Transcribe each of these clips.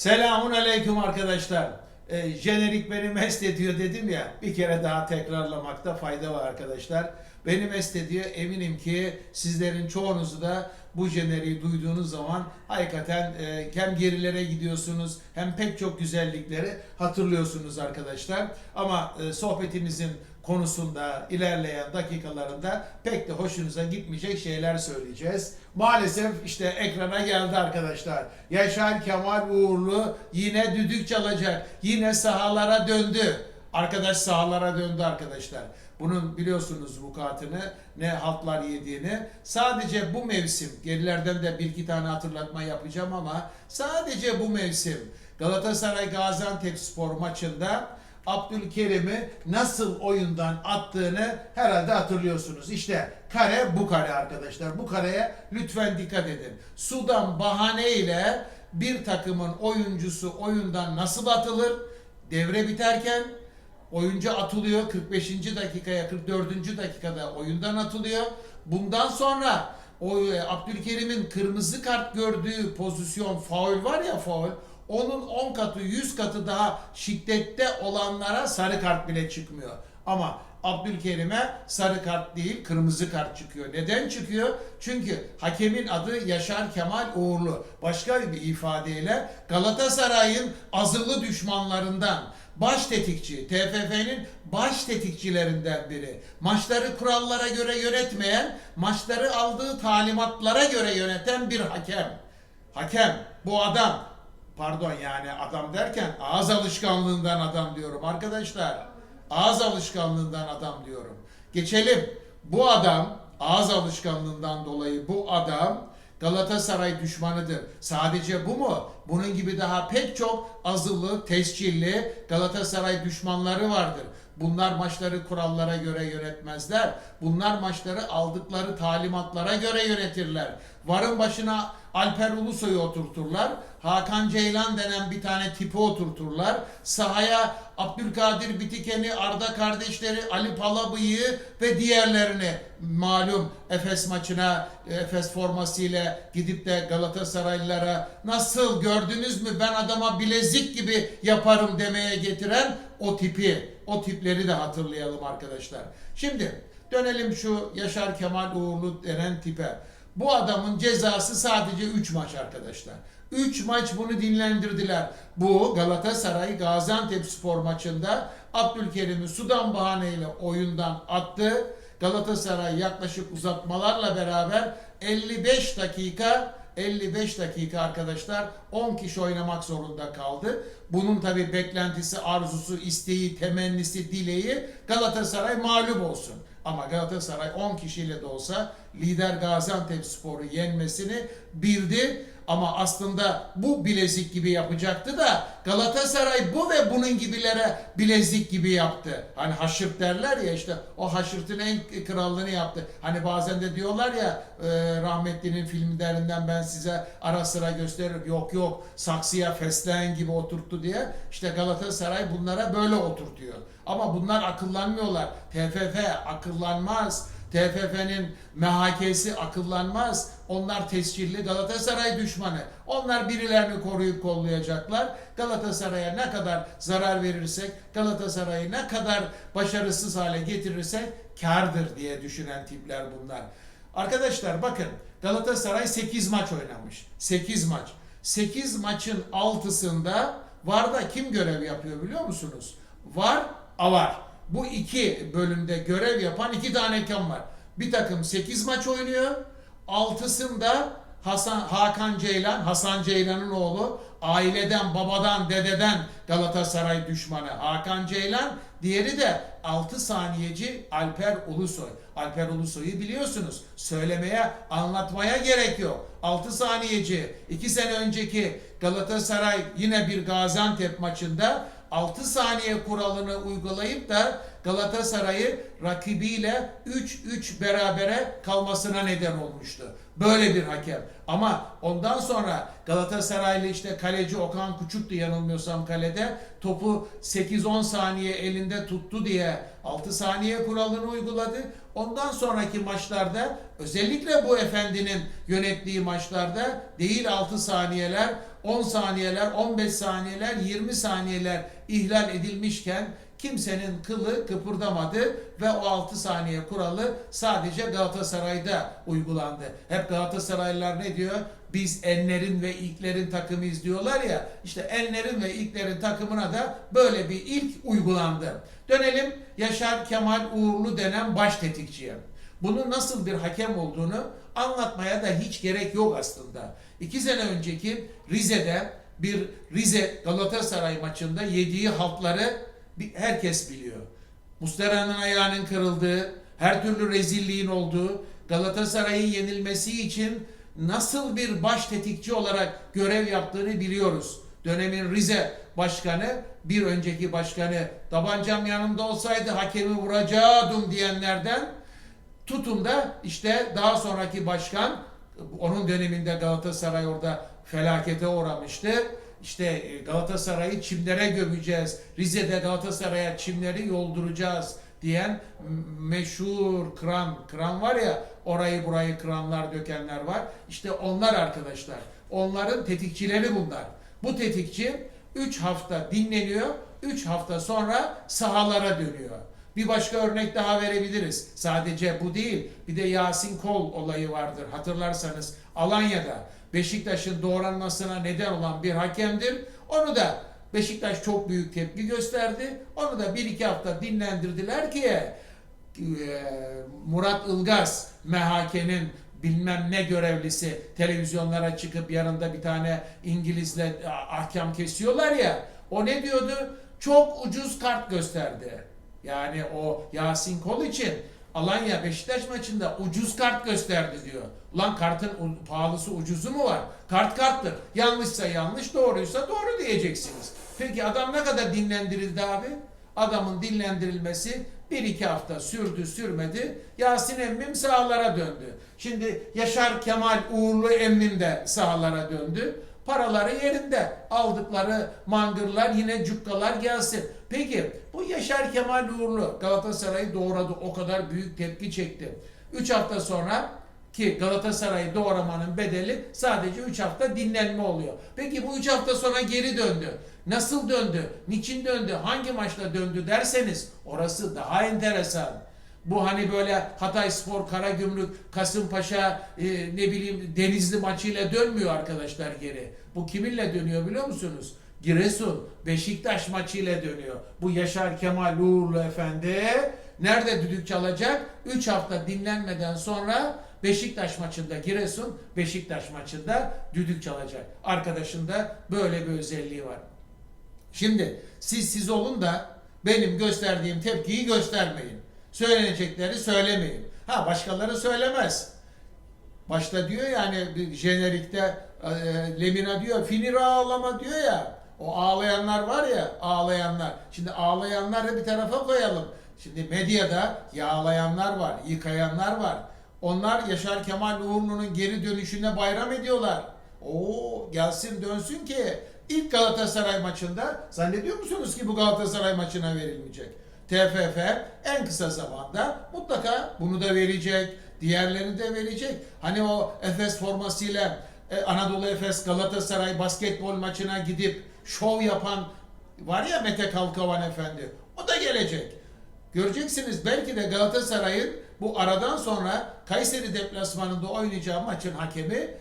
Selamun aleyküm arkadaşlar. Ee, jenerik beni mest ediyor dedim ya. Bir kere daha tekrarlamakta fayda var arkadaşlar. Beni mest ediyor. Eminim ki sizlerin çoğunuzu da bu jeneriği duyduğunuz zaman hakikaten e, hem gerilere gidiyorsunuz hem pek çok güzellikleri hatırlıyorsunuz arkadaşlar. Ama e, sohbetimizin konusunda ilerleyen dakikalarında pek de hoşunuza gitmeyecek şeyler söyleyeceğiz. Maalesef işte ekrana geldi arkadaşlar. Yaşar Kemal Uğurlu yine düdük çalacak. Yine sahalara döndü. Arkadaş sahalara döndü arkadaşlar. Bunun biliyorsunuz vukuatını ne haltlar yediğini. Sadece bu mevsim, gerilerden de bir iki tane hatırlatma yapacağım ama sadece bu mevsim Galatasaray Gaziantep Spor maçında Abdülkerim'i nasıl oyundan attığını herhalde hatırlıyorsunuz. İşte kare bu kare arkadaşlar. Bu kareye lütfen dikkat edin. Sudan bahane ile bir takımın oyuncusu oyundan nasıl atılır? Devre biterken oyuncu atılıyor 45. dakikaya 44. dakikada oyundan atılıyor. Bundan sonra o e, Abdülkerim'in kırmızı kart gördüğü pozisyon faul var ya faul onun 10 katı 100 katı daha şiddette olanlara sarı kart bile çıkmıyor. Ama Abdülkerim'e sarı kart değil kırmızı kart çıkıyor. Neden çıkıyor? Çünkü hakemin adı Yaşar Kemal Uğurlu. Başka bir ifadeyle Galatasaray'ın azılı düşmanlarından baş tetikçi, TFF'nin baş tetikçilerinden biri. Maçları kurallara göre yönetmeyen, maçları aldığı talimatlara göre yöneten bir hakem. Hakem, bu adam, pardon yani adam derken ağız alışkanlığından adam diyorum arkadaşlar. Ağız alışkanlığından adam diyorum. Geçelim. Bu adam ağız alışkanlığından dolayı bu adam Galatasaray düşmanıdır. Sadece bu mu? Bunun gibi daha pek çok azılı, tescilli Galatasaray düşmanları vardır. Bunlar maçları kurallara göre yönetmezler. Bunlar maçları aldıkları talimatlara göre yönetirler. Varın başına Alper Ulusoy'u oturturlar. Hakan Ceylan denen bir tane tipi oturturlar. Sahaya Abdülkadir Bitiken'i, Arda kardeşleri, Ali Palabıyık'ı ve diğerlerini malum Efes maçına Efes formasıyla gidip de Galatasaraylılara nasıl gördünüz mü ben adama bilezik gibi yaparım demeye getiren o tipi, o tipleri de hatırlayalım arkadaşlar. Şimdi dönelim şu Yaşar Kemal Uğurlu denen tipe. Bu adamın cezası sadece 3 maç arkadaşlar. 3 maç bunu dinlendirdiler. Bu Galatasaray Gaziantep spor maçında Abdülkerim'i sudan bahaneyle oyundan attı. Galatasaray yaklaşık uzatmalarla beraber 55 dakika 55 dakika arkadaşlar 10 kişi oynamak zorunda kaldı. Bunun tabi beklentisi, arzusu, isteği, temennisi, dileği Galatasaray mağlup olsun. Ama Galatasaray 10 kişiyle de olsa lider Gaziantep Spor'u yenmesini bildi. Ama aslında bu bilezik gibi yapacaktı da Galatasaray bu ve bunun gibilere bilezik gibi yaptı. Hani haşırt derler ya işte o haşırtın en krallığını yaptı. Hani bazen de diyorlar ya e, rahmetlinin filmlerinden ben size ara sıra gösteririm. Yok yok saksıya fesleğen gibi oturttu diye. İşte Galatasaray bunlara böyle oturtuyor. Ama bunlar akıllanmıyorlar. TFF akıllanmaz. TFF'nin MHK'si akıllanmaz. Onlar tescilli Galatasaray düşmanı. Onlar birilerini koruyup kollayacaklar. Galatasaray'a ne kadar zarar verirsek, Galatasaray'ı ne kadar başarısız hale getirirsek kardır diye düşünen tipler bunlar. Arkadaşlar bakın Galatasaray 8 maç oynamış. 8 maç. 8 maçın 6'sında VAR'da kim görev yapıyor biliyor musunuz? VAR, AVAR. Bu iki bölümde görev yapan iki tane hakem var. Bir takım 8 maç oynuyor. Altısında Hasan Hakan Ceylan, Hasan Ceylan'ın oğlu aileden, babadan, dededen Galatasaray düşmanı Hakan Ceylan. Diğeri de 6 saniyeci Alper Ulusoy. Alper Ulusoy'u biliyorsunuz. Söylemeye, anlatmaya gerek yok. 6 saniyeci. 2 sene önceki Galatasaray yine bir Gaziantep maçında 6 saniye kuralını uygulayıp da Galatasaray'ı rakibiyle 3-3 berabere kalmasına neden olmuştu. Böyle bir hakem. Ama ondan sonra Galatasaraylı işte kaleci Okan Kuçuk'tu yanılmıyorsam kalede. Topu 8-10 saniye elinde tuttu diye 6 saniye kuralını uyguladı. Ondan sonraki maçlarda özellikle bu efendinin yönettiği maçlarda değil 6 saniyeler 10 saniyeler, 15 saniyeler, 20 saniyeler ihlal edilmişken kimsenin kılı kıpırdamadı ve o 6 saniye kuralı sadece Galatasaray'da uygulandı. Hep Galatasaraylılar ne diyor? Biz enlerin ve ilklerin takımıyız diyorlar ya. İşte enlerin ve ilklerin takımına da böyle bir ilk uygulandı. Dönelim Yaşar Kemal Uğurlu denen baş tetikçiye. Bunun nasıl bir hakem olduğunu anlatmaya da hiç gerek yok aslında. İki sene önceki Rize'de bir Rize Galatasaray maçında yediği haltları herkes biliyor. Muslera'nın ayağının kırıldığı, her türlü rezilliğin olduğu, Galatasaray'ın yenilmesi için nasıl bir baş tetikçi olarak görev yaptığını biliyoruz. Dönemin Rize başkanı, bir önceki başkanı tabancam yanımda olsaydı hakemi vuracaktım diyenlerden tutun da işte daha sonraki başkan onun döneminde Galatasaray orada felakete uğramıştı. İşte e, Galatasaray'ı çimlere gömeceğiz. Rize'de Galatasaray'a çimleri yolduracağız diyen meşhur kran, kran var ya orayı burayı kranlar dökenler var. İşte onlar arkadaşlar. Onların tetikçileri bunlar. Bu tetikçi 3 hafta dinleniyor. 3 hafta sonra sahalara dönüyor. Bir başka örnek daha verebiliriz. Sadece bu değil. Bir de Yasin Kol olayı vardır. Hatırlarsanız Alanya'da Beşiktaş'ın doğranmasına neden olan bir hakemdir. Onu da Beşiktaş çok büyük tepki gösterdi. Onu da bir iki hafta dinlendirdiler ki e, Murat Ilgaz MHK'nin bilmem ne görevlisi televizyonlara çıkıp yanında bir tane İngilizle ahkam kesiyorlar ya. O ne diyordu? Çok ucuz kart gösterdi. Yani o Yasin Kol için Alanya Beşiktaş maçında ucuz kart gösterdi diyor. Ulan kartın pahalısı ucuzu mu var? Kart karttır. Yanlışsa yanlış, doğruysa doğru diyeceksiniz. Peki adam ne kadar dinlendirildi abi? Adamın dinlendirilmesi bir iki hafta sürdü sürmedi. Yasin emmim sahalara döndü. Şimdi Yaşar Kemal Uğurlu emmim de sahalara döndü. Paraları yerinde. Aldıkları mangırlar yine cukkalar gelsin. Peki bu Yaşar Kemal Uğurlu Galatasaray'ı doğradı. O kadar büyük tepki çekti. 3 hafta sonra ki Galatasaray'ı doğramanın bedeli sadece 3 hafta dinlenme oluyor. Peki bu 3 hafta sonra geri döndü. Nasıl döndü? Niçin döndü? Hangi maçla döndü derseniz orası daha enteresan. Bu hani böyle Hatay Spor, Karagümrük, Kasımpaşa, e, ne bileyim Denizli maçıyla dönmüyor arkadaşlar geri. Bu kiminle dönüyor biliyor musunuz? Giresun, Beşiktaş maçıyla dönüyor. Bu Yaşar Kemal Uğurlu Efendi nerede düdük çalacak? 3 hafta dinlenmeden sonra Beşiktaş maçında Giresun, Beşiktaş maçında düdük çalacak. Arkadaşın da böyle bir özelliği var. Şimdi siz siz olun da benim gösterdiğim tepkiyi göstermeyin. Söylenecekleri söylemeyin. Ha başkaları söylemez. Başta diyor yani bir jenerikte Lemina diyor finira ağlama diyor ya. O ağlayanlar var ya ağlayanlar. Şimdi ağlayanları bir tarafa koyalım. Şimdi medyada yağlayanlar var, yıkayanlar var. Onlar Yaşar Kemal Uğurlu'nun geri dönüşüne bayram ediyorlar. Oo gelsin dönsün ki ilk Galatasaray maçında zannediyor musunuz ki bu Galatasaray maçına verilmeyecek? TFF en kısa zamanda mutlaka bunu da verecek. Diğerlerini de verecek. Hani o Efes formasıyla e, Anadolu Efes Galatasaray basketbol maçına gidip şov yapan var ya Mete Kalkavan Efendi. O da gelecek. Göreceksiniz belki de Galatasaray'ın bu aradan sonra Kayseri deplasmanında oynayacağı maçın hakemi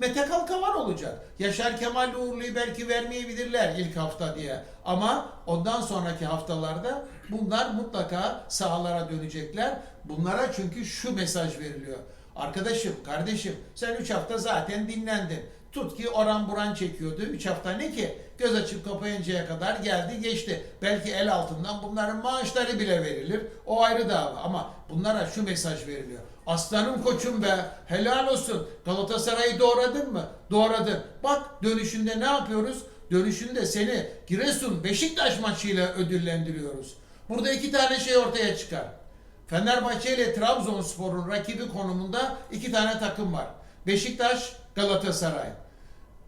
Mete Kalkavan olacak. Yaşar Kemal Uğurlu'yu belki vermeyebilirler ilk hafta diye. Ama ondan sonraki haftalarda bunlar mutlaka sahalara dönecekler. Bunlara çünkü şu mesaj veriliyor. Arkadaşım, kardeşim sen 3 hafta zaten dinlendin. Tut ki oran buran çekiyordu. 3 hafta ne ki? Göz açıp kapayıncaya kadar geldi geçti. Belki el altından bunların maaşları bile verilir. O ayrı dava ama bunlara şu mesaj veriliyor. Aslanım koçum be helal olsun. Galatasaray'ı doğradın mı? Doğradın. Bak dönüşünde ne yapıyoruz? Dönüşünde seni Giresun Beşiktaş maçıyla ödüllendiriyoruz. Burada iki tane şey ortaya çıkar. Fenerbahçe ile Trabzonspor'un rakibi konumunda iki tane takım var. Beşiktaş, Galatasaray.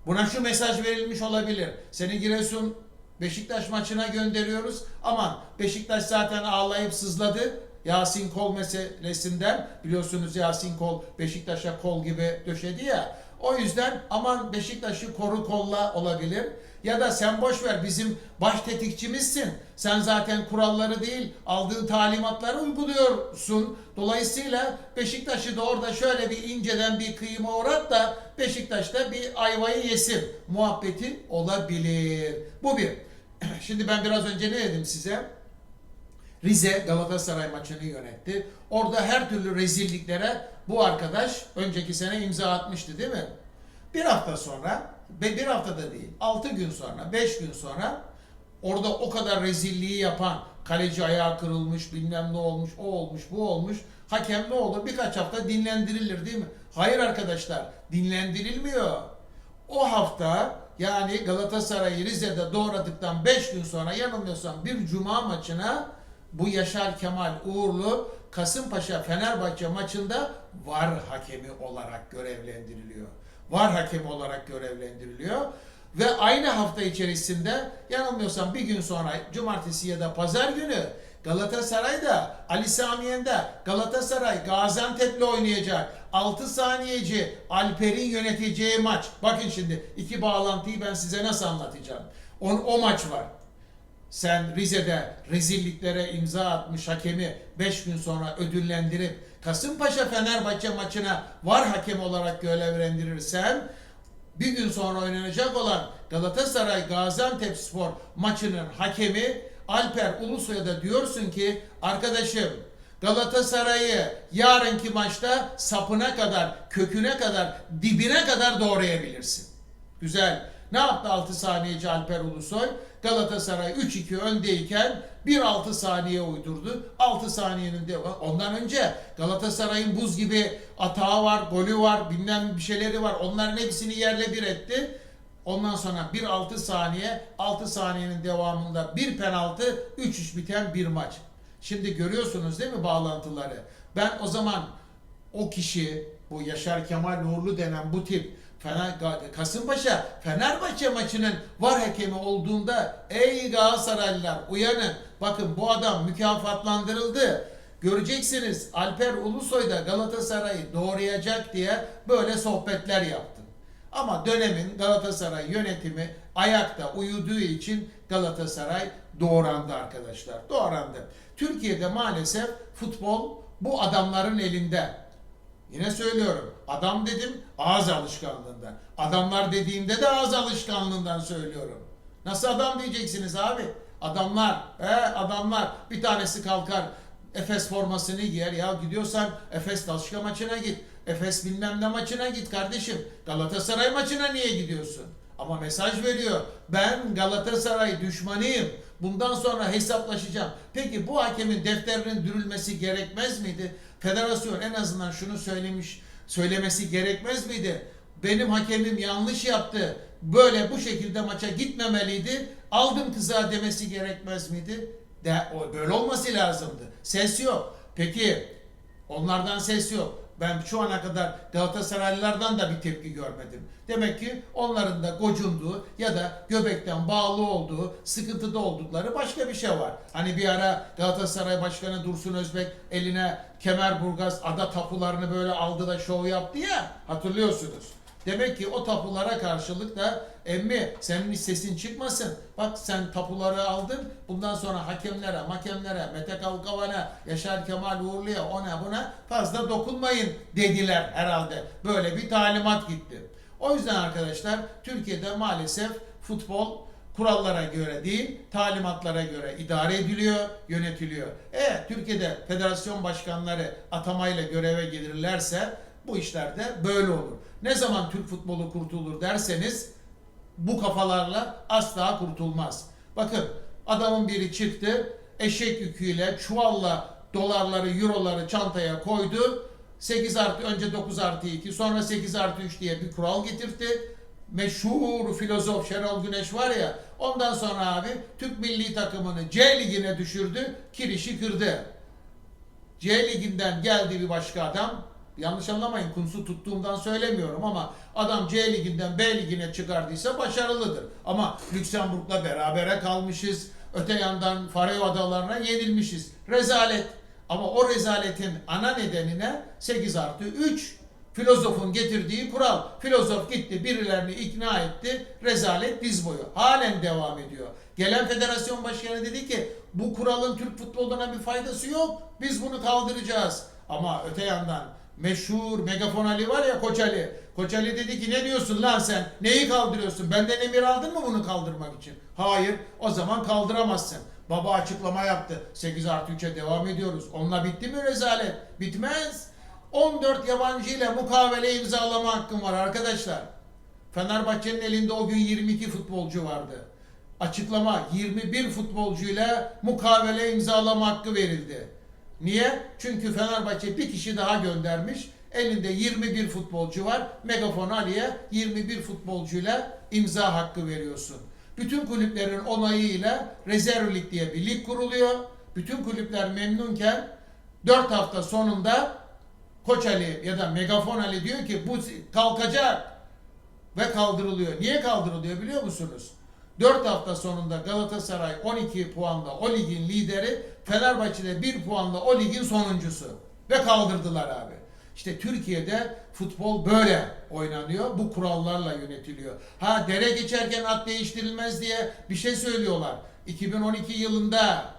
Buna şu mesaj verilmiş olabilir. Seni Giresun Beşiktaş maçına gönderiyoruz. Aman Beşiktaş zaten ağlayıp sızladı. Yasin Kol meselesinden biliyorsunuz Yasin Kol Beşiktaş'a kol gibi döşedi ya. O yüzden aman Beşiktaş'ı koru kolla olabilir. Ya da sen boş ver bizim baş tetikçimizsin. Sen zaten kuralları değil aldığın talimatları uyguluyorsun. Dolayısıyla Beşiktaş'ı da orada şöyle bir inceden bir kıyıma uğrat da Beşiktaş'ta bir ayvayı yesin. Muhabbeti olabilir. Bu bir. Şimdi ben biraz önce ne dedim size? Rize Galatasaray maçını yönetti. Orada her türlü rezilliklere bu arkadaş önceki sene imza atmıştı değil mi? Bir hafta sonra ve bir haftada değil, altı gün sonra, beş gün sonra orada o kadar rezilliği yapan kaleci ayağı kırılmış, bilmem ne olmuş, o olmuş, bu olmuş. Hakem ne olur? Birkaç hafta dinlendirilir değil mi? Hayır arkadaşlar, dinlendirilmiyor. O hafta yani Galatasaray'ı Rize'de doğradıktan 5 gün sonra yanılmıyorsam bir cuma maçına bu Yaşar Kemal Uğurlu Kasımpaşa Fenerbahçe maçında var hakemi olarak görevlendiriliyor. Var hakemi olarak görevlendiriliyor. Ve aynı hafta içerisinde yanılmıyorsam bir gün sonra cumartesi ya da pazar günü Galatasaray'da Ali Samiyen'de Galatasaray Gaziantep'le oynayacak. 6 saniyeci Alper'in yöneteceği maç. Bakın şimdi iki bağlantıyı ben size nasıl anlatacağım. O, o maç var. Sen Rize'de rezilliklere imza atmış hakemi 5 gün sonra ödüllendirip Kasımpaşa Fenerbahçe maçına var hakem olarak görevlendirirsen bir gün sonra oynanacak olan Galatasaray Gaziantep Spor maçının hakemi Alper Ulusoy'a da diyorsun ki arkadaşım Galatasaray'ı yarınki maçta sapına kadar, köküne kadar, dibine kadar doğrayabilirsin. Güzel. Ne yaptı 6 saniyeci Alper Ulusoy? Galatasaray 3-2 öndeyken 1-6 saniye uydurdu. 6 saniyenin de ondan önce Galatasaray'ın buz gibi atağı var, golü var, bilmem bir şeyleri var. Onların hepsini yerle bir etti. Ondan sonra 1-6 saniye, 6 saniyenin devamında bir penaltı, 3-3 biten bir maç. Şimdi görüyorsunuz değil mi bağlantıları? Ben o zaman o kişi, bu Yaşar Kemal Nurlu denen bu tip Fener, Kasımpaşa Fenerbahçe maçının var hakemi olduğunda ey Galatasaraylılar uyanın. Bakın bu adam mükafatlandırıldı. Göreceksiniz Alper Ulusoy da Galatasaray'ı doğrayacak diye böyle sohbetler yaptı. Ama dönemin Galatasaray yönetimi ayakta uyuduğu için Galatasaray doğrandı arkadaşlar. Doğrandı. Türkiye'de maalesef futbol bu adamların elinde. Yine söylüyorum. Adam dedim ağız alışkanlığından. Adamlar dediğimde de ağız alışkanlığından söylüyorum. Nasıl adam diyeceksiniz abi? Adamlar, he, adamlar bir tanesi kalkar Efes formasını giyer. Ya gidiyorsan Efes Dalşika maçına git. Efes bilmem ne maçına git kardeşim. Galatasaray maçına niye gidiyorsun? Ama mesaj veriyor. Ben Galatasaray düşmanıyım. Bundan sonra hesaplaşacağım. Peki bu hakemin defterinin dürülmesi gerekmez miydi? Federasyon en azından şunu söylemiş, söylemesi gerekmez miydi? Benim hakemim yanlış yaptı. Böyle bu şekilde maça gitmemeliydi. Aldım kıza demesi gerekmez miydi? De, böyle olması lazımdı. Ses yok. Peki onlardan ses yok. Ben şu ana kadar Galatasaraylılardan da bir tepki görmedim. Demek ki onların da gocunduğu ya da göbekten bağlı olduğu, sıkıntıda oldukları başka bir şey var. Hani bir ara Galatasaray Başkanı Dursun Özbek eline Kemerburgaz ada tapularını böyle aldı da şov yaptı ya hatırlıyorsunuz. Demek ki o tapulara karşılık da emmi senin sesin çıkmasın. Bak sen tapuları aldın. Bundan sonra hakemlere, makemlere, Mete Kalkavan'a, Yaşar Kemal Uğurlu'ya ona buna fazla dokunmayın dediler herhalde. Böyle bir talimat gitti. O yüzden arkadaşlar Türkiye'de maalesef futbol kurallara göre değil, talimatlara göre idare ediliyor, yönetiliyor. Eğer Türkiye'de federasyon başkanları atamayla göreve gelirlerse Bu işlerde böyle olur. Ne zaman Türk futbolu kurtulur derseniz bu kafalarla asla kurtulmaz. Bakın adamın biri çıktı eşek yüküyle çuvalla dolarları euroları çantaya koydu. 8 artı önce 9 artı 2 sonra 8 artı 3 diye bir kural getirdi. Meşhur filozof Şenol Güneş var ya ondan sonra abi Türk milli takımını C ligine düşürdü kirişi kırdı. C liginden geldi bir başka adam. Yanlış anlamayın kunsu tuttuğumdan söylemiyorum ama adam C liginden B ligine çıkardıysa başarılıdır. Ama Lüksemburg'la berabere kalmışız. Öte yandan Faroe Adalarına yenilmişiz. Rezalet. Ama o rezaletin ana nedenine 8 artı 3 filozofun getirdiği kural. Filozof gitti birilerini ikna etti. Rezalet diz boyu. Halen devam ediyor. Gelen federasyon başkanı dedi ki bu kuralın Türk futboluna bir faydası yok. Biz bunu kaldıracağız. Ama öte yandan meşhur Megafon Ali var ya Koç Ali. Koç Ali dedi ki ne diyorsun lan sen? Neyi kaldırıyorsun? Benden emir aldın mı bunu kaldırmak için? Hayır. O zaman kaldıramazsın. Baba açıklama yaptı. 8 artı 3'e devam ediyoruz. Onunla bitti mi rezalet? Bitmez. 14 yabancı ile mukavele imzalama hakkım var arkadaşlar. Fenerbahçe'nin elinde o gün 22 futbolcu vardı. Açıklama 21 futbolcuyla mukavele imzalama hakkı verildi. Niye? Çünkü Fenerbahçe bir kişi daha göndermiş. Elinde 21 futbolcu var. Megafon Ali'ye 21 futbolcuyla imza hakkı veriyorsun. Bütün kulüplerin onayıyla rezerv lig diye bir lig kuruluyor. Bütün kulüpler memnunken 4 hafta sonunda Koç Ali ya da Megafon Ali diyor ki bu kalkacak ve kaldırılıyor. Niye kaldırılıyor biliyor musunuz? 4 hafta sonunda Galatasaray 12 puanla o ligin lideri, Fenerbahçe'de 1 puanla o ligin sonuncusu. Ve kaldırdılar abi. İşte Türkiye'de futbol böyle oynanıyor. Bu kurallarla yönetiliyor. Ha dere geçerken at değiştirilmez diye bir şey söylüyorlar. 2012 yılında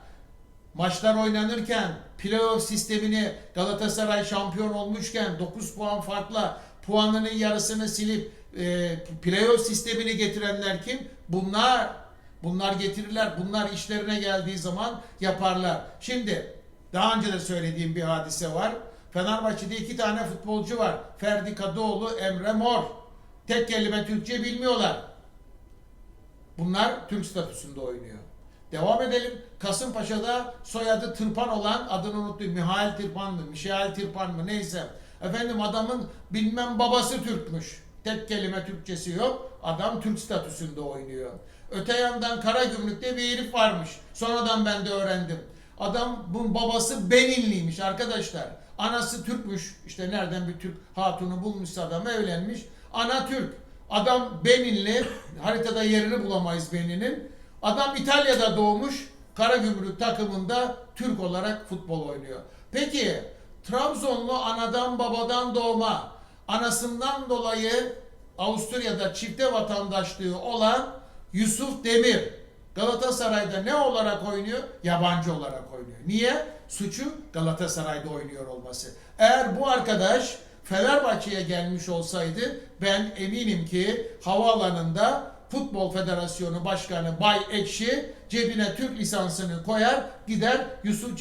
maçlar oynanırken playoff sistemini Galatasaray şampiyon olmuşken 9 puan farkla puanının yarısını silip e, playoff sistemini getirenler kim? Bunlar. Bunlar getirirler. Bunlar işlerine geldiği zaman yaparlar. Şimdi daha önce de söylediğim bir hadise var. Fenerbahçe'de iki tane futbolcu var. Ferdi Kadıoğlu, Emre Mor. Tek kelime Türkçe bilmiyorlar. Bunlar Türk statüsünde oynuyor. Devam edelim. Kasımpaşa'da soyadı Tırpan olan adını unuttum. Mihail Tırpan mı? Mihail Tırpan mı? Neyse. Efendim adamın bilmem babası Türkmüş. Tek kelime Türkçesi yok. Adam Türk statüsünde oynuyor. Öte yandan Karagümrük'te bir herif varmış. Sonradan ben de öğrendim. Adam bunun babası Beninliymiş arkadaşlar. Anası Türkmüş. İşte nereden bir Türk hatunu bulmuşsa adam evlenmiş. Ana Türk. Adam Beninli. Haritada yerini bulamayız Benin'in. Adam İtalya'da doğmuş. Karagümrük takımında Türk olarak futbol oynuyor. Peki Trabzonlu anadan babadan doğma anasından dolayı Avusturya'da çifte vatandaşlığı olan Yusuf Demir Galatasaray'da ne olarak oynuyor? Yabancı olarak oynuyor. Niye? Suçu Galatasaray'da oynuyor olması. Eğer bu arkadaş Fenerbahçe'ye gelmiş olsaydı ben eminim ki havaalanında Futbol Federasyonu Başkanı Bay Ekşi cebine Türk lisansını koyar gider Yusuf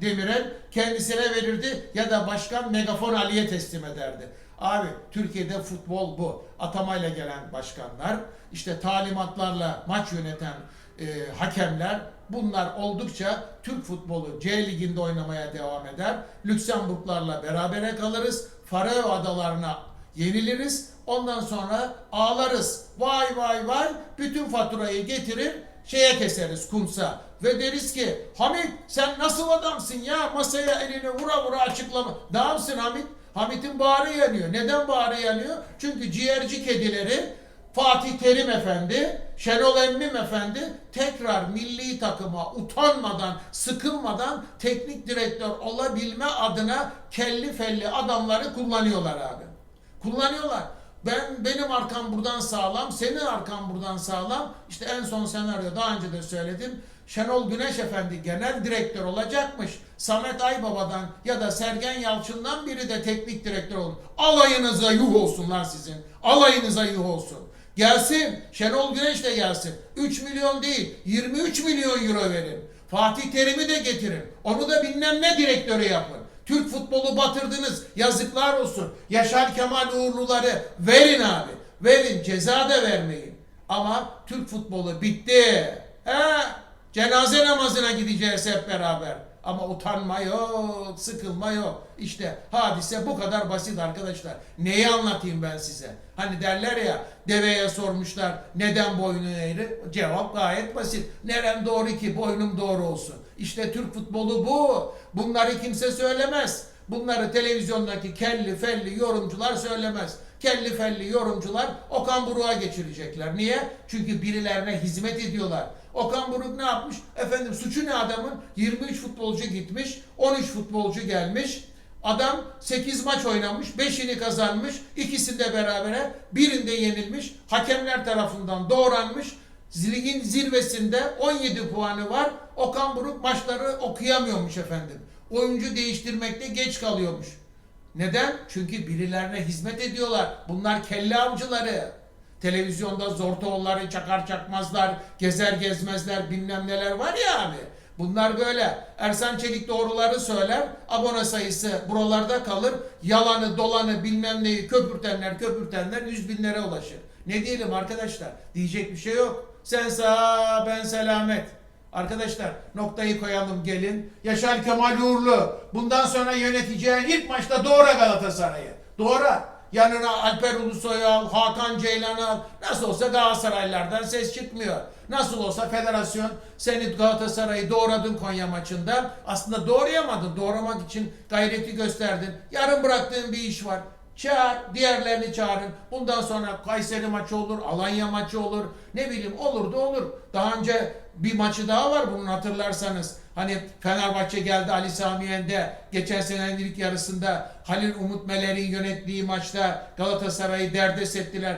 Demirel kendisine verirdi ya da Başkan Megafon Ali'ye teslim ederdi. Abi Türkiye'de futbol bu. Atamayla gelen başkanlar, işte talimatlarla maç yöneten e, hakemler bunlar oldukça Türk futbolu C liginde oynamaya devam eder. Lüksemburglarla berabere kalırız. Faroe Adalarına yeniliriz. Ondan sonra ağlarız. Vay vay vay bütün faturayı getirir şeye keseriz kumsa. Ve deriz ki Hamit sen nasıl adamsın ya masaya elini vura vura açıklama. Damsın Hamit. Hamit'in bağrı yanıyor. Neden bağrı yanıyor? Çünkü ciğerci kedileri Fatih Terim Efendi, Şenol Emmim Efendi tekrar milli takıma utanmadan, sıkılmadan teknik direktör olabilme adına kelli felli adamları kullanıyorlar abi. Kullanıyorlar. Ben benim arkam buradan sağlam, senin arkan buradan sağlam. İşte en son senaryo daha önce de söyledim. Şenol Güneş Efendi genel direktör olacakmış. Samet Aybaba'dan ya da Sergen Yalçın'dan biri de teknik direktör olur. Alayınıza yuh olsunlar sizin. Alayınıza yuh olsun. Gelsin. Şenol Güneş de gelsin. 3 milyon değil 23 milyon euro verin. Fatih Terim'i de getirin. Onu da bilmem ne direktörü yapın. Türk futbolu batırdınız. Yazıklar olsun. Yaşar Kemal Uğurluları verin abi. Verin ceza da vermeyin. Ama Türk futbolu bitti. He? Cenaze namazına gideceğiz hep beraber. Ama utanma yok, sıkılma yok. İşte hadise bu kadar basit arkadaşlar. Neyi anlatayım ben size? Hani derler ya deveye sormuşlar neden boynun eğri? Cevap gayet basit. Nerem doğru ki boynum doğru olsun. İşte Türk futbolu bu. Bunları kimse söylemez. Bunları televizyondaki kelli felli yorumcular söylemez. Kelli felli yorumcular Okan Buruk'a geçirecekler. Niye? Çünkü birilerine hizmet ediyorlar. Okan Buruk ne yapmış? Efendim suçu ne adamın? 23 futbolcu gitmiş, 13 futbolcu gelmiş. Adam 8 maç oynamış, 5'ini kazanmış, ikisinde berabere, birinde yenilmiş, hakemler tarafından doğranmış. Ligin zirvesinde 17 puanı var. Okan Buruk maçları okuyamıyormuş efendim. Oyuncu değiştirmekte geç kalıyormuş. Neden? Çünkü birilerine hizmet ediyorlar. Bunlar kelle avcıları. Televizyonda zortoğulları çakar çakmazlar, gezer gezmezler bilmem neler var ya abi. Bunlar böyle. Ersan Çelik doğruları söyler, abone sayısı buralarda kalır. Yalanı, dolanı, bilmem neyi köpürtenler, köpürtenler yüz binlere ulaşır. Ne diyelim arkadaşlar? Diyecek bir şey yok. Sen sağ, ben selamet. Arkadaşlar noktayı koyalım gelin. Yaşar Kemal Uğurlu. Bundan sonra yöneteceğin ilk maçta doğra Galatasaray'ı. Doğra. Yanına Alper Ulusoy'u al, Hakan Ceylan'ı al. Nasıl olsa Galatasaraylardan ses çıkmıyor. Nasıl olsa federasyon seni Galatasaray'ı doğradın Konya maçında. Aslında doğrayamadın. Doğramak için gayreti gösterdin. Yarın bıraktığın bir iş var. Çağır, diğerlerini çağırın. Bundan sonra Kayseri maçı olur, Alanya maçı olur. Ne bileyim olur da olur. Daha önce bir maçı daha var bunun hatırlarsanız. Hani Fenerbahçe geldi Ali Sami Yen'de geçen senenin ilk yarısında Halil Umut Meler'in yönettiği maçta Galatasaray'ı derdest ettiler.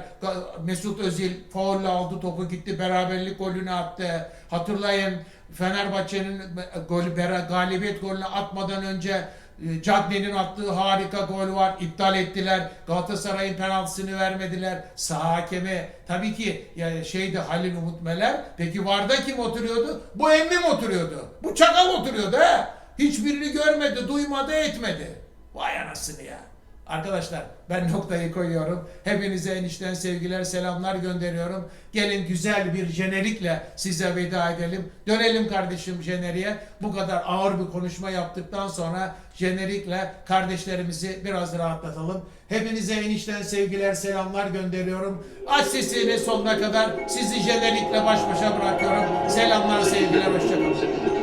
Mesut Özil faulle aldı topu gitti beraberlik golünü attı. Hatırlayın Fenerbahçe'nin golü galibiyet golünü atmadan önce Cagney'in attığı harika gol var. İptal ettiler. Galatasaray'ın penaltısını vermediler. Sağ hakemi tabii ki ya şeydi Halil Umut Meler. Peki Varda kim oturuyordu? Bu emmim oturuyordu. Bu çakal oturuyordu he. Hiçbirini görmedi, duymadı, etmedi. Vay anasını ya. Arkadaşlar ben noktayı koyuyorum. Hepinize enişten sevgiler, selamlar gönderiyorum. Gelin güzel bir jenerikle size veda edelim. Dönelim kardeşim jeneriğe. Bu kadar ağır bir konuşma yaptıktan sonra jenerikle kardeşlerimizi biraz rahatlatalım. Hepinize enişten sevgiler, selamlar gönderiyorum. Aç sesini sonuna kadar sizi jenerikle baş başa bırakıyorum. Selamlar, sevgiler, hoşçakalın.